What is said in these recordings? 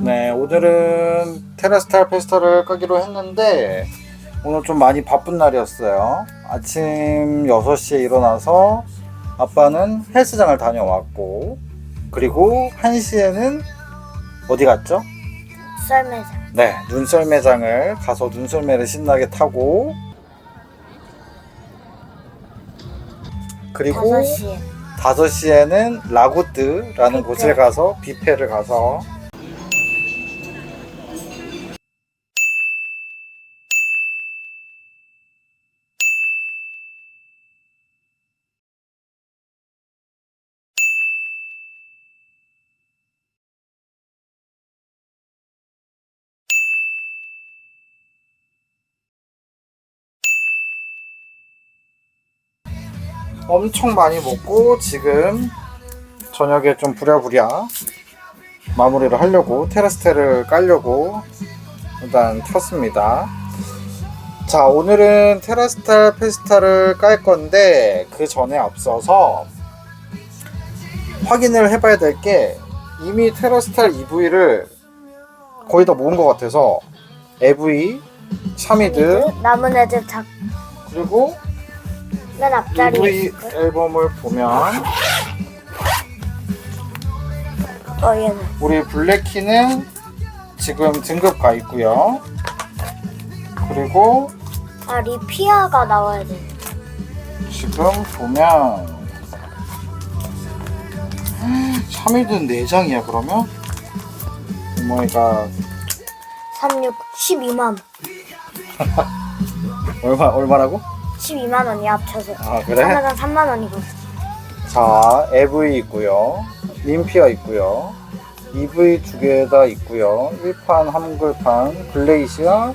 네, 오늘은 테라스탈 페스타를 까기로 했는데 오늘 좀 많이 바쁜 날이었어요. 아침 6시에 일어나서 아빠는 헬스장을 다녀왔고 그리고 1시에는 어디 갔죠? 썰매장. 네, 눈썰매장을 가서 눈썰매를 신나게 타고 그리고 5시에. 5시에는 라구뜨라는 뷔페. 곳에 가서 뷔페를 가서 엄청 많이 먹고 지금 저녁에 좀 부랴부랴 마무리를 하려고 테라스테를 깔려고 일단 켰습니다. 자 오늘은 테라스탈 페스타를 깔 건데 그 전에 앞서서 확인을 해봐야 될 게 이미 테라스탈 EV를 거의 다 모은 것 같아서 EV, 샤미드 애들 다 그리고 맨 앞자리에 있을 앨범을 보면 어 얘는. 우리 블랙키는 지금 등급 가 있고요. 그리고 아 리피아가 나와야 돼. 지금 보면 샤미든 4장이야 그러면? 오마이갓 36 12만. 얼마 얼마라고? 12만 원이 합쳐서. 아 그래? 하나당 3만 원이거든. 자 EV 있고요. 림피아 있고요. EV 두 개 다 있고요. 1판 한글판 글레이시아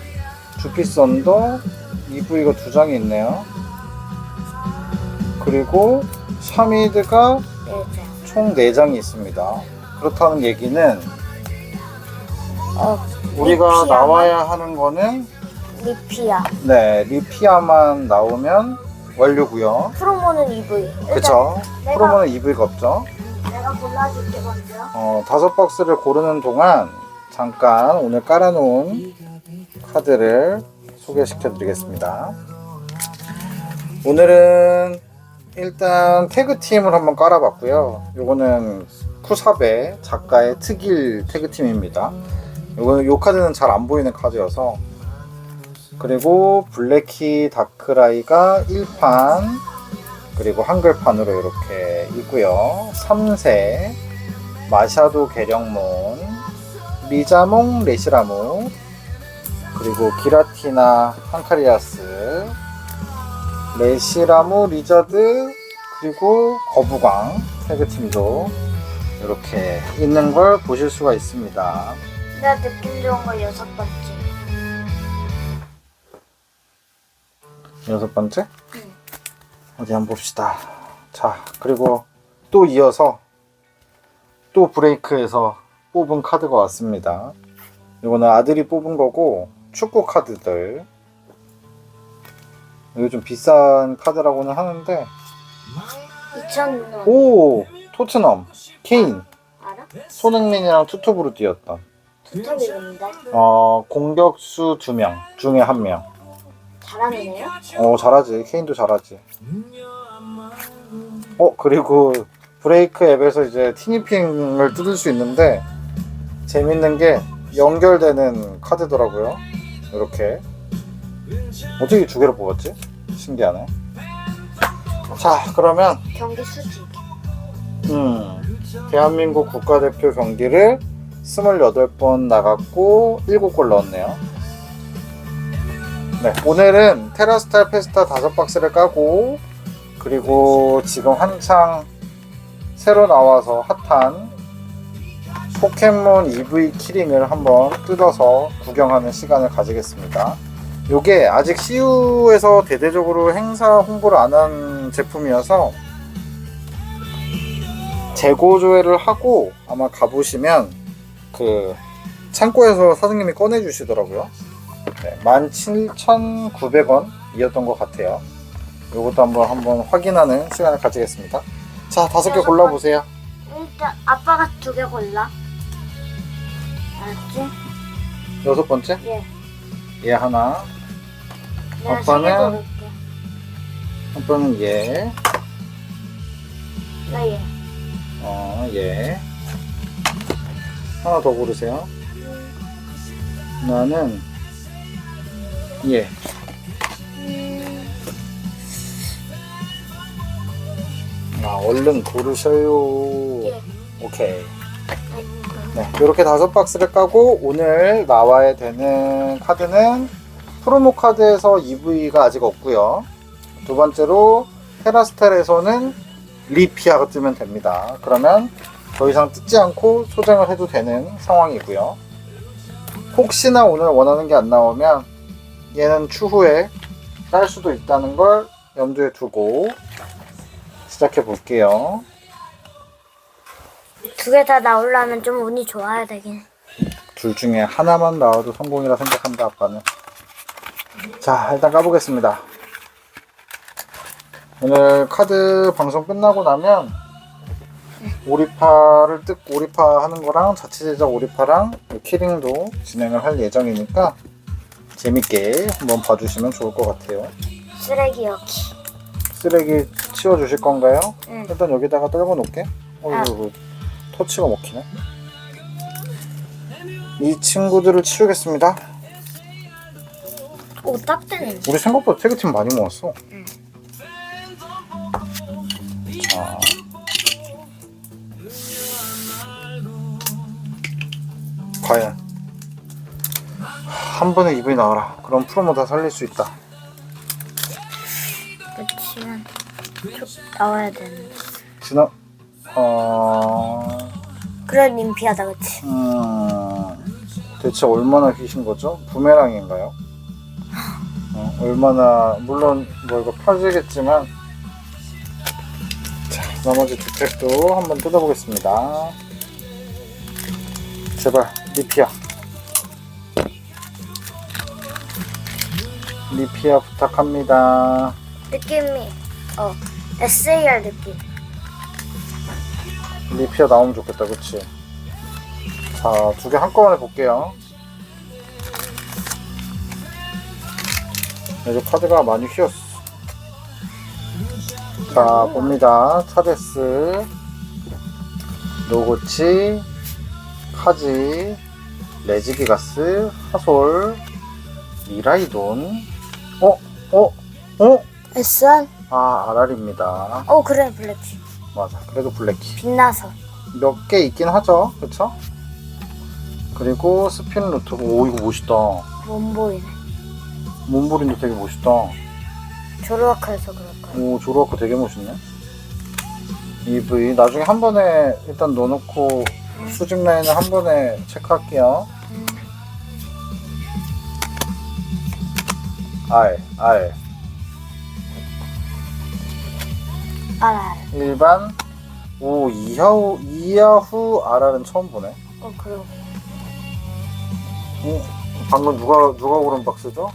주피스 언더 EV가 두 장이 있네요. 그리고 샤미드가 네, 네. 총 4장이 있습니다. 그렇다는 얘기는 어 우리가? 나와야 하는 거는 리피아. 네 리피아만 나오면 완료고요. 프로모는 EV. 그쵸? 내가- 프로모는 EV가 없죠. 내가 골라줄게 먼저. 어, 다섯 박스를 고르는 동안 잠깐 오늘 깔아놓은 카드를 소개시켜 드리겠습니다. 오늘은 일단 태그팀을 한번 깔아봤고요. 요거는 쿠사베 작가의 특일 태그팀입니다. 요거는 요 카드는 잘 안 보이는 카드여서 그리고 블랙키 다크라이가 1판 그리고 한글판으로 이렇게 있고요. 3세 마샤도 계령몬 미자몽 레시라무 그리고 기라티나 한카리아스 레시라무 리저드 그리고 거부광 태그팀도 이렇게 있는 걸 보실 수가 있습니다. 내가 느낌 좋은 거 여섯 번째. 여섯 번째 응. 어디 한번 봅시다. 자 그리고 또 이어서 또 브레이크에서 뽑은 카드가 왔습니다. 이거는 아들이 뽑은 거고 축구 카드들. 이거 좀 비싼 카드라고는 하는데 2,000원. 오 토트넘 케인 알아? 손흥민이랑 투톱으로 뛰었던 투톱이는데 어 공격수 두명 중에 한 명. 잘하는 애요? 어 잘하지 케인도 잘하지. 어 그리고 브레이크 앱에서 이제 티니핑을 뜯을 수 있는데 재밌는 게 연결되는 카드더라고요. 이렇게 어떻게 두 개를 뽑았지? 신기하네. 자 그러면 경기 수지. 음, 대한민국 국가대표 경기를 28번 나갔고 7골 넣었네요. 네, 오늘은 테라스탈 페스타 5박스를 까고 그리고 지금 한창 새로 나와서 핫한 포켓몬 EV 키링을 한번 뜯어서 구경하는 시간을 가지겠습니다. 요게 아직 CU에서 대대적으로 행사 홍보를 안 한 제품이어서 재고 조회를 하고 아마 가보시면 그 창고에서 사장님이 꺼내 주시더라고요. 네, 17,900원 이었던 것 같아요. 요것도 한번 한번 확인하는 시간을 가지겠습니다. 자, 다섯 개 골라 보세요. 일단 아빠가 두 개 골라. 알았지? 여섯 번째 예. 얘 하나 내가 아빠는? 고를게. 아빠는 얘나 얘. 어, 예. 하나 더 고르세요. 나는 예. 음, 아, 얼른 고르셔요. 예. 오케이. 네, 이렇게 다섯 박스를 까고 오늘 나와야 되는 카드는 프로모 카드에서 EV가 아직 없고요. 두 번째로 테라스텔에서는 리피아가 뜨면 됩니다. 그러면 더 이상 뜯지 않고 소장을 해도 되는 상황이고요. 혹시나 오늘 원하는 게 안 나오면 얘는 추후에 딸 수도 있다는 걸 염두에 두고 시작해 볼게요. 두 개 다 나오려면 좀 운이 좋아야 되긴. 해. 둘 중에 하나만 나와도 성공이라 생각한다 아빠는 자 일단 까보겠습니다 오늘 카드 방송 끝나고 나면 오리파를 뜯 오리파 하는 거랑 자체 제작 오리파랑 키링도 진행을 할 예정이니까 재밌게 한번 봐주시면 좋을 것 같아요 쓰레기 여기. 쓰레기 치워주실 건가요? 응. 일단 여기다가 떨궈 놓을게 어 아. 이거 터치가 먹히네 이 친구들을 치우겠습니다 오, 딱 되네. 우리 생각보다 태그팀 많이 모았어. 응. 자. 과연 한 번에 입이 나와라. 그럼 프로모 다 살릴 수 있다. 그치만 쭉 나와야 되는데. 지나 어 그래 림피하다 그치? 음, 대체 얼마나 휘신 거죠? 부메랑인가요? 어, 얼마나 물론 뭐 이거 펴지겠지만 자 나머지 두 팩도 한번 뜯어보겠습니다. 제발 리피아 리피아 부탁합니다. 느낌이 어 SAR 느낌. 리피아 나오면 좋겠다, 그치? 자, 두 개 한꺼번에 볼게요. 여기 카드가 많이 휘었어. 자, 봅니다. 차데스, 노고치, 카지, 레지기가스, 하솔, 미라이돈, 어? 어? 어? S1? 아, 아랄입니다. 어 그래 블랙키. 맞아. 그래도 블랙키. 빛나서. 몇 개 있긴 하죠. 그쵸? 그리고 스핀 루트. 오, 이거 멋있다. 못 보이네. 몸부림도 되게 멋있다. 조르와카에서 그럴 거야. 오, 조로아크 되게 멋있네. EV. 나중에 한 번에 일단 넣어놓고 수직 라인을 한 번에 체크할게요. 음. R, R. 알아 알아. 일반. 오, 이하우, 이하후 RR은 처음 보네. 어 그러고. 어, 방금 누가, 누가 고른 박스죠?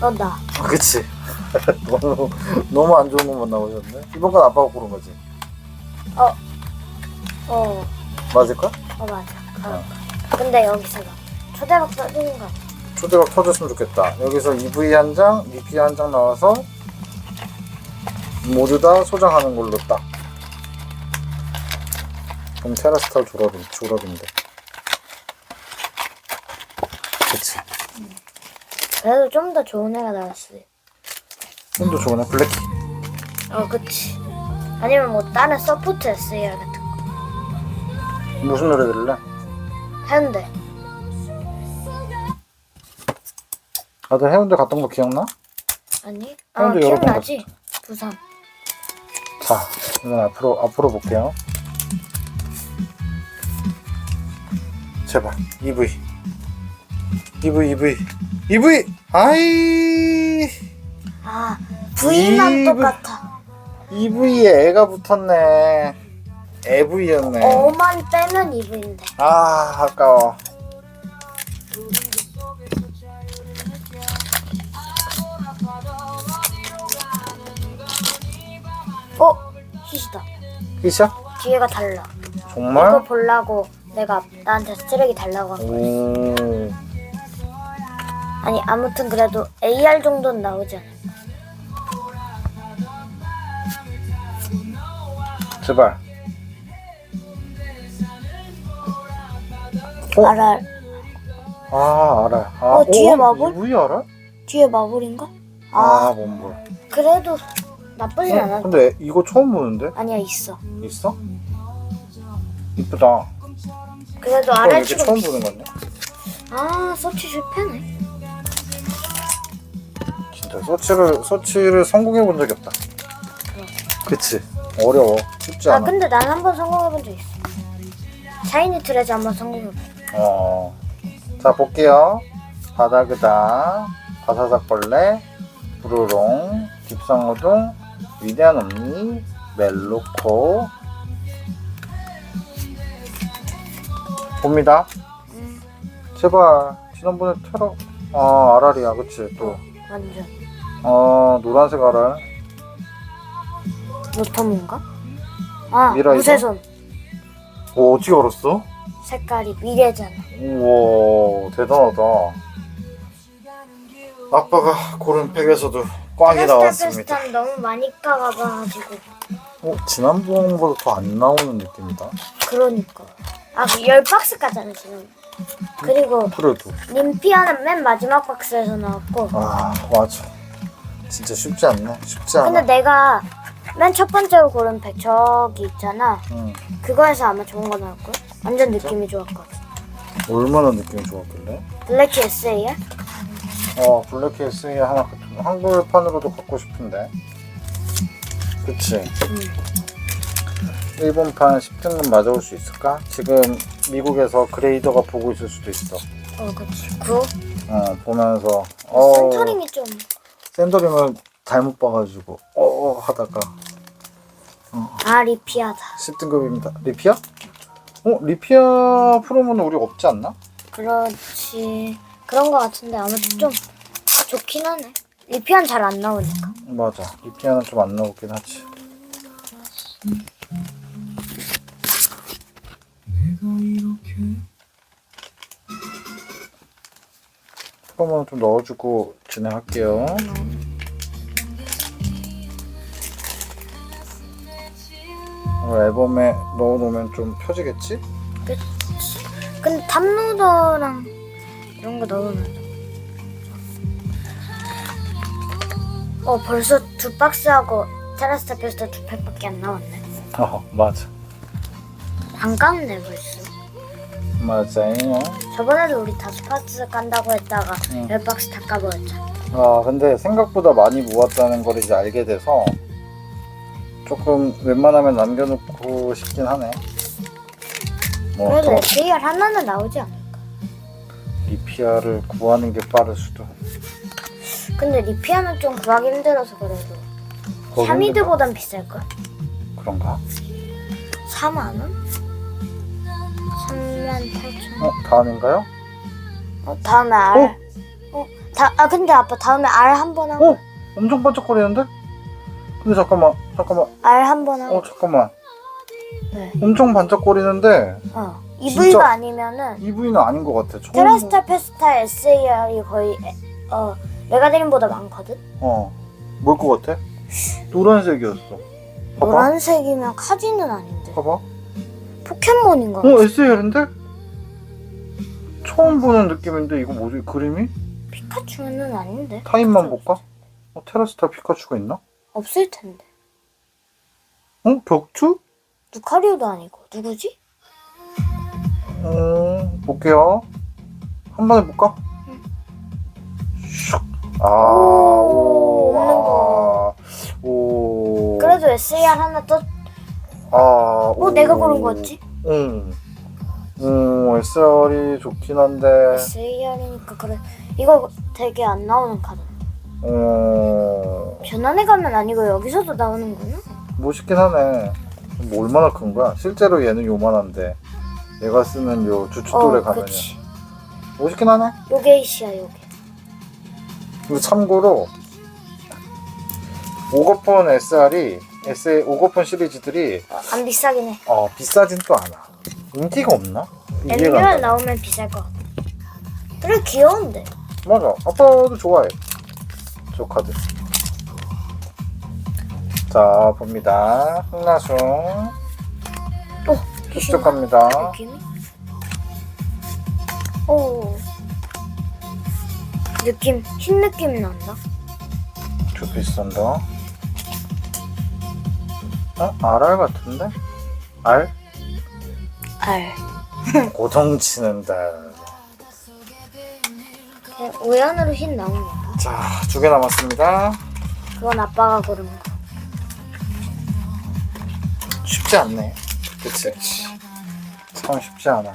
어 나. 아, 그치. 너무, 너무 안 좋은 것만 나오셨네. 이번 건 아빠가 고른 거지. 어. 어. 맞을까? 어 맞아. 그럴 거야. 근데 여기서 봐. 초대박 떠지는 거. 초대박 터졌으면 좋겠다. 여기서 EV 한 장, 리피 한 장 나와서 모두 다 소장하는 걸로 딱. 그럼 테라스탈 졸업이, 졸업인데. 그치. 그래도 좀 더 좋은 애가 나왔어. 좀더 좋으네, 블랙키. 어 그치. 아니면 뭐 다른 서포트 SAR 같은 거. 무슨 노래 들을래? 해운대. 다들 해운대 갔던 거 기억나? 아니? 아 해운대 여러 번 기억나지? 부산. 자, 이건 앞으로, 앞으로 볼게요. 제발, EV. EV, EV. EV! 아이! 아 V만 이- 똑같아. EV에 애가 붙었네. AV였네. 어만 빼면 이브인데. 아, 아까워. 어? 희시다. 피셔? 뒤에가 달라. 정말? 이거 보려고 내가 나한테 쓰레기 달라고 한 거. 오. 아니 아무튼 그래도 AR 정도는 나오지 않아. 제발. 어? 알아. 아, 알아. 아, 어, 뒤에 마블? EV 알아? 뒤에 마블인가? 아, 아, 뭔물. 그래도 나쁘진 어, 않아. 근데 이거 처음 보는데? 아니야 있어. 있어? 이쁘다. 그래도 어, 알아 이렇게. 처음 보는 건데? 아 서치 실패네. 진짜 서치를 서치를 성공해 본 적이 없다. 그치? 어려워. 쉽지 아 않아. 근데 난 한 번 성공해본 적 있어. 샤이니 트레저 한번 성공해본. 어. 자 볼게요. 바다그다, 바사삭벌레, 부르롱, 딥상어둥, 위대한 언니, 멜로코. 봅니다. 음, 제발 지난번에 테러 아 아랄이야 그치 또 완전. 아 노란색 아랄 노터문가? 아 미라이죠? 무쇠손. 오 어떻게 알았어? 색깔이 미래잖아. 우와 대단하다 아빠가 고른 팩에서도 꽝이 나왔습니다 페스타 너무 많이 까가가지고. 어, 지난번보다 더 안 나오는 느낌이다 그러니까. 아열 박스 까잖아 지금. 그리고 그래도 림피아는 맨 마지막 박스에서 나왔고. 아 맞아 진짜 쉽지 않네 쉽지 근데 않아 내가 맨 첫 번째로 고른 백 저기 있잖아. 응. 그거에서 아마 좋은 거 나올걸? 완전 느낌이 좋았거든. 얼마나 느낌이 좋았길래 블랙 SA야? 어 블랙 SE 하나 같은 거. 한글판으로도 갖고 싶은데 그치 응. 일본판 10등급 맞아올 수 있을까? 지금 미국에서 그레이더가 보고 있을 수도 있어. 어, 그치. 구. 어, 보면서 어, 센터링이 좀. 센터링을 잘못 봐가지고 어, 어 하다가 아, 리피아다. 10등급입니다. 리피아? 어 리피아 프로모는 우리 없지 않나? 그렇지. 그런 거 같은데 아무튼 좀 좋긴 하네. 리피아는 잘안 나오니까. 맞아. 리피아는 좀 안 나오긴 하지. 프로모는 좀 넣어주고 진행할게요. 어, 앨범에 넣어놓으면 좀 펴지겠지? 그치. 근데 탑로더랑 이런 거 넣으면. 어, 벌써 두 박스하고 테라스 타 페스타 두 팩밖에 안 나왔네. 어 맞아 안 깠네, 벌써. 맞아요. 저번에도 우리 다섯 박스 깐다고 했다가 응. 열 박스 다 까버렸잖아. 아 근데 생각보다 많이 모았다는 걸 이제 알게 돼서 조금 웬만하면 남겨놓고 싶긴 하네. 뭐 그래도 더 SAR 하나는 나오지 않을까? 리피아를 구하는 게 빠를 수도. 근데 리피아는 좀 구하기 힘들어서 그래도 거기 샤미드보단 비쌀걸? 그런가? 4만 원? 3만 8천 원. 어 다음인가요? 어, 다음에 R. 어? 다, 아 근데 아빠 다음에 R 한번 하고 어 엄청 반짝거리는데? 근데 잠깐만 잠깐만 R 한번 하고 어 잠깐만 네. 엄청 반짝거리는데 어. 진짜? EV가 아니면은 EV는 아닌 것 같아. 처음 테라스타 페스타 SAR이 거의 에- 어 메가드림보다 많거든? 어 뭘 것 같아? 노란색이었어. 봐봐. 노란색이면 카지는 아닌데 봐봐. 포켓몬인가? 어 SAR인데? 처음 보는 느낌인데 이거 뭐지 그림이? 피카츄는 아닌데 타임만 볼까? 어, 테라스타 피카츄가 있나? 없을 텐데 어 격투? 루카리오도 아니고 누구지? 음 볼게요. 한번 해볼까? 응. 슉. 아, 오, 오. 아, 오. 그래도 SAR 하나 또 아, 어, 오. 내가 고른 거지? 응. 음, SR이 좋긴 한데, SAR이니까 그래 이거 되게 안 나오는 카드 어, 변환에 가면 아니고 여기서도 나오는구나 멋있긴 하네. 뭐 얼마나 큰 거야? 실제로 얘는 요만한데, 얘가 쓰는 요 주춧돌에 어 가면은 그치 멋있긴 하네. 요게 이시야 요게 근데 참고로 오거폰 SR이 S 오거폰 시리즈들이 어, 안 비싸긴 해 어, 비싸진 또 않아. 인기가 없나? 이해가 안 가. 나오면 비쌀 것 같아. 그래 귀여운데. 맞아. 아빠도 좋아해. 저 카드. 자, 봅니다. 흥나숭. 갑니다. 느낌이? 오. 느낌 흰 느낌 난다. 주피선더. 어? RR 같은데? R? 알. 고정 치는다. 우연으로 흰 나오는 거. 자, 두 개 남았습니다. 그건 아빠가 고른 거. 쉽지 않네. 그치? 참 쉽지 않아.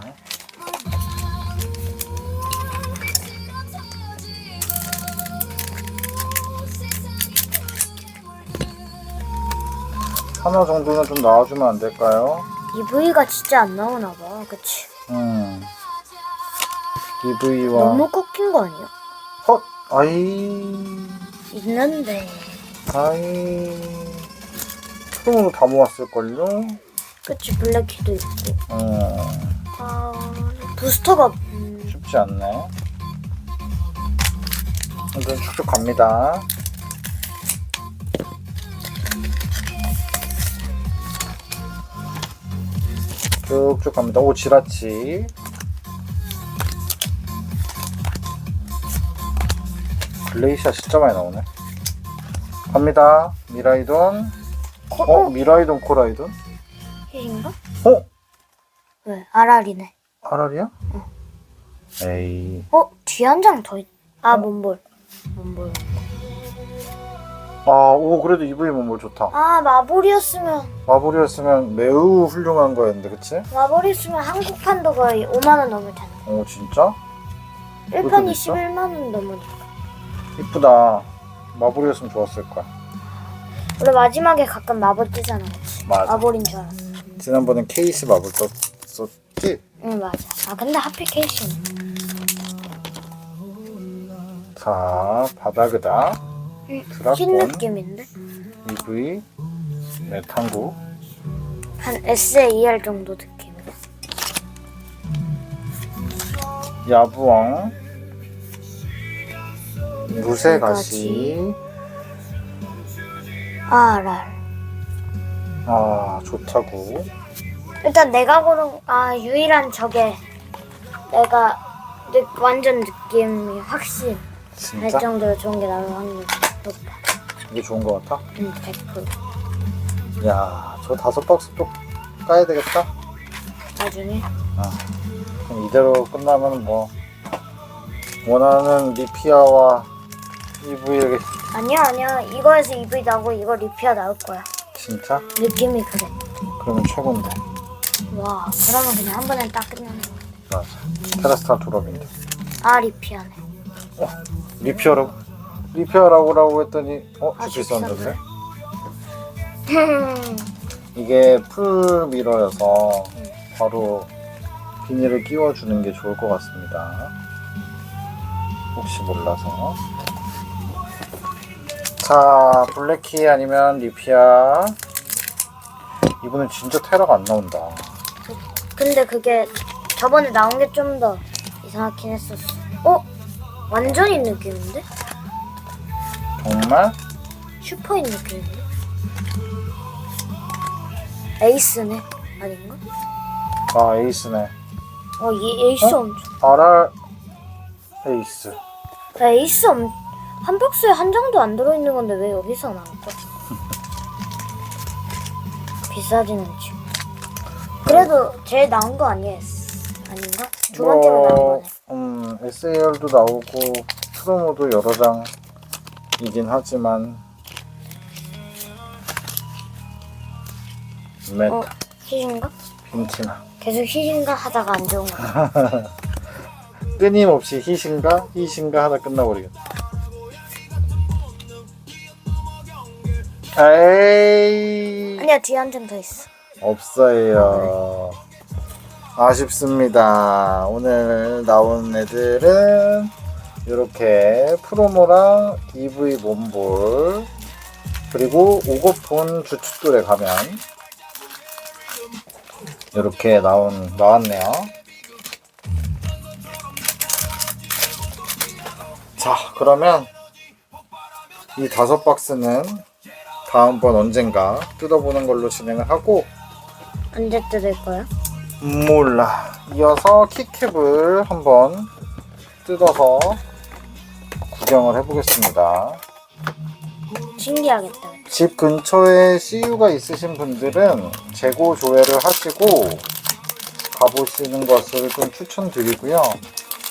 하나 정도는 좀 나와주면 안 될까요? EV가 진짜 안 나오나 봐. 그치? 음. EV와 너무 꺾인 거 아니야? 헛 아이 있는데. 아이 크롬으로 다 모았을걸요? 그치 블랙키도 있고. 어아 부스터가 음, 쉽지 않네. 아무튼 쭉쭉 갑니다. 쭉쭉 갑니다. 오 지라치. 글레이시아 진짜 많이 나오네. 갑니다. 미라이돈. 어? 미라이돈 코라이돈. 흰인가? 어 왜? 아랄이네. 아랄이야? 에이. 어? 뒤에 한 장 더 있... 아 몬볼. 몬볼. 아, 오, 그래도 EV 몸물 좋다. 아 마블이었으면 마블이었으면 매우 훌륭한 거였는데, 그치? 마블이었으면 한국판도 거의 5만 원 넘을 텐데. 오, 진짜? 1판이 있어? 11만 원 넘으니까. 이쁘다. 마블이었으면 좋았을 거야. 원래 마지막에 가끔 마블 뜨잖아. 그치? 맞아. 마블인 줄 알아. 지난번엔 케이스 마블 떴었지? 응 맞아. 아 근데 하필 케이시네. 자, 드라곤. 흰 느낌인데? EV, 메탄구, 한 SAR 정도 느낌. 야부엉, 무쇠가시. 아, 좋다고. 일단 내가 고른 아 유일한 저게 내가 느, 완전 느낌이 확신 할 진짜? 정도로 좋은 게 나올 확률이 높아. 이게 좋은 거 같아? 응, 100%. 야, 저 다섯 박스 또 까야 되겠다. 나중에. 그럼 이대로 끝나면 뭐 원하는 리피아와 EV에게 아니야 아니야 이거에서 EV 나고 이거 리피아 나올 거야. 진짜? 느낌이 그래. 그러면 최고인데 와 그러면 그냥 한 번에 딱 끝나는 거. 맞아 테라스타 졸업인데 아 리피아네. 리피아라고? 리피아라고 라고 했더니 어? 아, 주피 썼는데? 음. 이게 풀 미러여서 바로 비닐을 끼워주는 게 좋을 것 같습니다 혹시 몰라서 자 블랙키 아니면 리피아 이분은 진짜 테라가 안 나온다 근데 그게 저번에 나온 게 좀 더 이상하긴 했었어. 어? 완전히 느낌인데? 정말? 슈퍼인 느낌인데? 에이스네? 아닌가? 아 에이스네 어, 이 에이스 어? 엄청. RR 에이스 야, 에이스 엄, 한 박스에 한 장도 안 들어있는 건데 왜 여기서 나올까? 비싸지는 지 그래도 제일 나은 거 아니야? 아닌가? 두 번째로 나은 거네. 음, SAR도 나오고 프로모도 여러 장이긴 하지만 메타, 어, 희신가? 빈티나 계속 희신가 하다가 안 좋은 거. 끊임없이 희신가 희신가 하다 끝나버리겠다 에이 아니야 뒤에 한 장 더 있어. 없어요. 아쉽습니다. 오늘 나온 애들은 이렇게 프로모랑 EV 몸볼 그리고 오거폰 주춧돌에 가면 이렇게 나온 나왔네요. 자 그러면 이 다섯 박스는 다음번 언젠가 뜯어보는 걸로 진행을 하고 언제 뜯을 거야? 몰라. 이어서 키캡을 한번 뜯어서 구경을 해보겠습니다. 신기하겠다. 집 근처에 CU가 있으신 분들은 재고 조회를 하시고 가보시는 것을 좀 추천드리고요.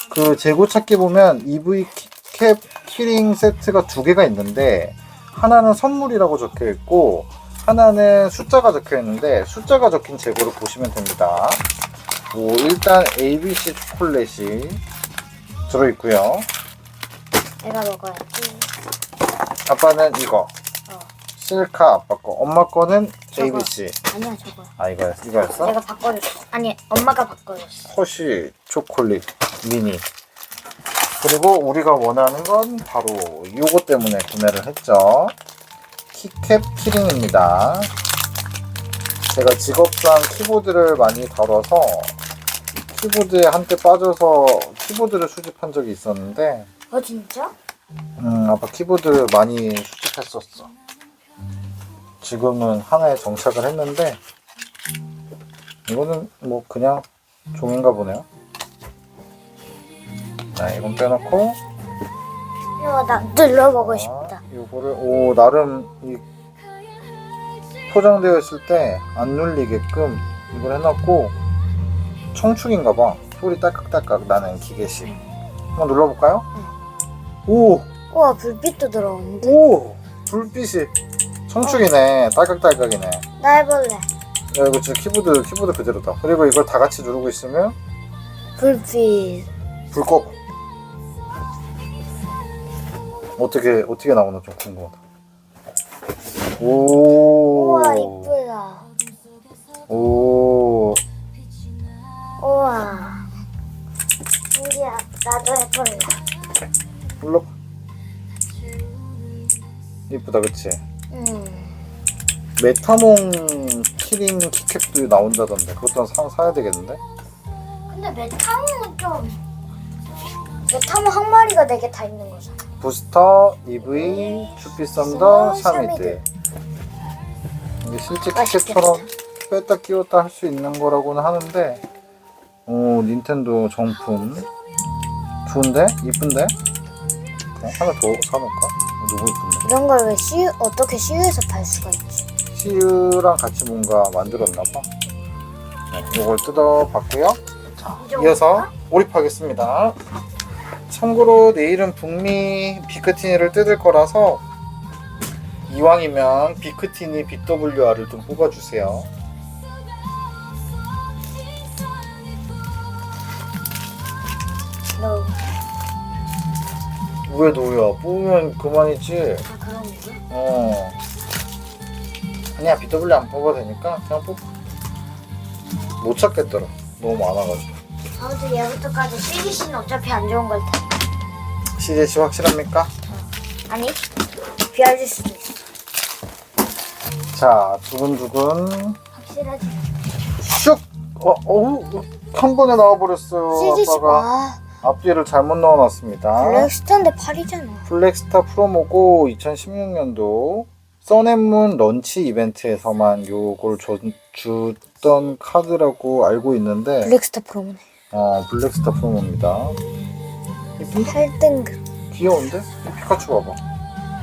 그 재고 찾기 보면 EV 캡 키링 세트가 두 개가 있는데 하나는 선물이라고 적혀 있고 하나는 숫자가 적혀 있는데 숫자가 적힌 재고를 보시면 됩니다. 오, 일단 ABC 초콜릿이 들어있고요. 내가 먹어야지. 아빠는 이거 어. 실카 아빠 거 엄마 거는 저거. ABC 아니야 저거야. 아 이거였어 이거였어 내가 바꿔줬어. 아니 엄마가 바꿔줬어. 허쉬 초콜릿 미니 그리고 우리가 원하는 건 바로 요거 때문에 구매를 했죠 키캡 키링입니다 제가 직업상 키보드를 많이 다뤄서 키보드에 한때 빠져서 키보드를 수집한 적이 있었는데 어 진짜? 음, 아빠 키보드 많이 수집했었어. 지금은 하나에 정착을 했는데, 이거는 뭐 그냥 종인가 보네요. 자, 이건 빼놓고, 이거 나 눌러보고 자, 싶다. 요거를, 오, 나름 이 포장되어 있을 때 안 눌리게끔 이걸 해놨고, 청축인가 봐. 소리 딸깍딸깍 나는 기계식. 한번 눌러볼까요? 오! 우와 불빛도 들어오는데. 오! 불빛이 청축이네. 딸깍딸깍이네. 나 해볼래. 야, 이거 진짜 키보드, 키보드 그대로다. 그리고 이걸 다 같이 누르고 있으면 불빛. 불 꺼. 어떻게, 어떻게 나오나 좀 궁금하다. 오. 우와 이쁘다. 오. 우와. 신기하. 나도 해볼래. 불러. 이쁘다, 그치? 음. 메타몽 키링 키캡도 나온다던데. 그것도 사, 사야 되겠는데? 근데 메타몽은 좀. 메타몽 한 마리가 네개다 있는 거잖아. 부스터, EV, 주피썬더, 어, 샤미드. 이게 실제. 키캡처럼 뺐다 끼웠다 할 수 있는 거라고는 하는데, 오, 닌텐도 정품. 좋은데? 이쁜데? 하나 더 사놓을까? 너무 이쁜데? 이런 걸왜시 어떻게 시유에서 팔 수가 있지? CU랑 같이 뭔가 만들었나봐. 네, 이걸 뜯어봤고요. 자, 이어서 몰입하겠습니다. 참고로 내일은 북미 비크티니를 뜯을 거라서 이왕이면 비크티니 BWR을 좀 뽑아주세요. 너. 왜 노야? 뽑으면 그만이지. 아 그런 거? 어. 아니야 BW 안 뽑아도 되니까 그냥 뽑아. 못 찾겠더라. 너무 많아가지고. 아무튼 얘부터까지 CDC는 어차피 안 좋은 걸 테. CDC 확실합니까? 아니 비알질 수도 있어. 자, 두근두근. 확실하지. 슉! 어, 어우, 한 번에 나와버렸어요. 아빠가 아 앞뒤를 잘못 넣어놨습니다. 블랙스타인데 8이잖아. 플렉스타 프로모고 2016년도 써낸문 런치 이벤트에서만 요걸 줘- 주던 카드라고 알고 있는데 블랙스타 프로모네. 어, 블랙스타 프로모입니다. 이쁜데? 8등급. 귀여운데? 이 피카츄 봐봐.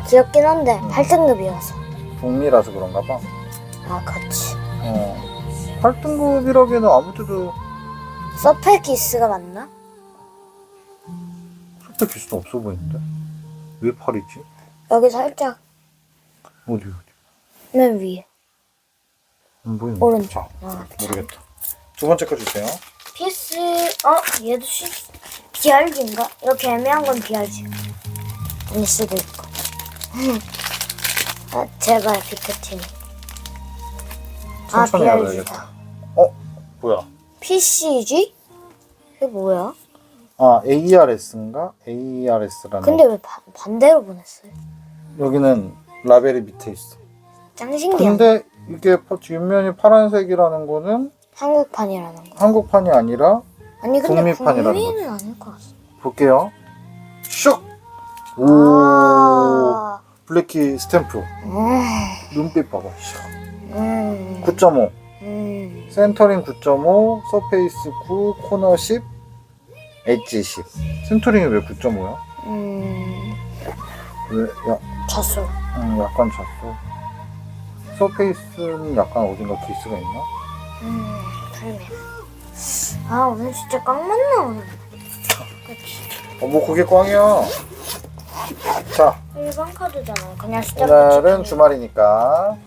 귀엽긴 한데 음. 8등급이어서. 북미라서 그런가 봐. 아 그렇지. 어. 8등급이라기에는 아무 때도 서페기스가 맞나? 기수도 없어 보이는데? 왜 8이지? 여기 살짝 어디 어디? 맨 위에. 안 보이는데? 오른쪽. 자, 아, 모르겠다. 두 번째 거 주세요. PS 어 얘도 시 BRG인가? 이렇게 애매한 건 BRG. 아닐 수도 있고. 아 제발 비크티니. 아 천천히 BRG다. 어? 뭐야? PCG? 이게 뭐야? 아, ARS인가? ARS라는. 근데 왜 바, 반대로 보냈어요? 여기는 라벨이 밑에 있어. 짱 신기한. 근데 이게 파- 뒷면이 파란색이라는 거는 한국판이라는 거. 한국판이 아니라 아니 근데 북미판이라는 북미는 아닐 것 같아. 볼게요. 슉! 오 아. 블랙키 스탬프 음. 눈빛 봐봐 음. 9.5 음. 센터링 9.5 서페이스 9 코너 10 엣지 10 센터링이 왜 9.5야? 음. 왜? 야, 잤어. 음, 약간 잤어 서페이스는 약간 어딘가 기스가 있나? 음. 그러네. 아 오늘 진짜 깡 맞나? 그치. 어, 뭐 그게 꽝이야 자 일반 카드잖아. 그냥 숫자 오늘은 붙이기. 주말이니까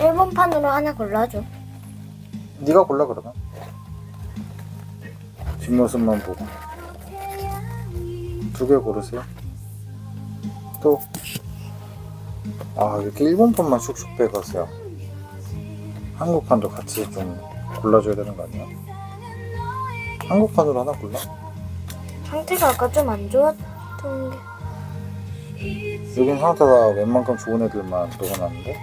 일본 판으로 하나 골라줘. 네가 골라 그러면 뒷모습만 보고 두 개 고르세요 또 아 이렇게 일본판만 쑥쑥 빼가세요 한국판도 같이 좀 골라줘야 되는 거 아니야? 한국판으로 하나 골라? 상태가 아까 좀 안 좋았던 게. 여긴 상태가 웬만큼 좋은 애들만 넣어놨는데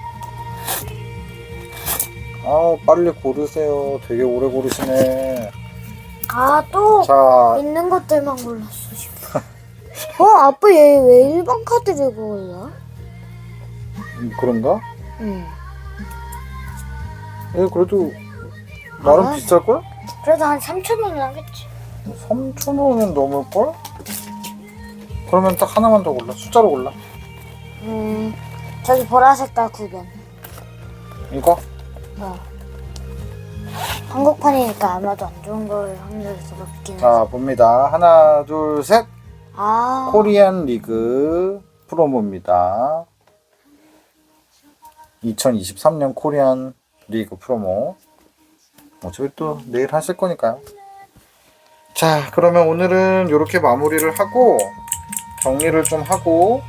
아 빨리 고르세요 되게 오래 고르시네 아또 자 있는 것들만 골랐어 지금. 어 아빠 얘 왜 일반 카드 들고 골라? 음, 그런가? 응. 예, 그래도 나름 아. 비쌀걸? 그래도 한 3천 원은 하겠지. 3,000원은 넘을걸? 그러면 딱 하나만 더 골라 숫자로 골라 음 저기 보라색깔 9번. 이거? 어. 한국판이니까 아마도 안 좋은 걸 확률이 더 높긴 해. 자 봅니다 하나 둘 셋 아. 코리안 리그 프로모입니다 2023년 코리안 리그 프로모. 어차피 또 내일 하실 거니까요. 자 그러면 오늘은 이렇게 마무리를 하고 정리를 좀 하고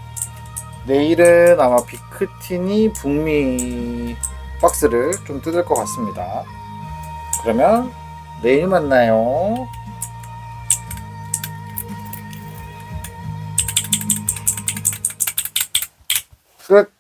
내일은 아마 비크티니 북미 박스를 좀 뜯을 것 같습니다. 그러면 내일 만나요. 끝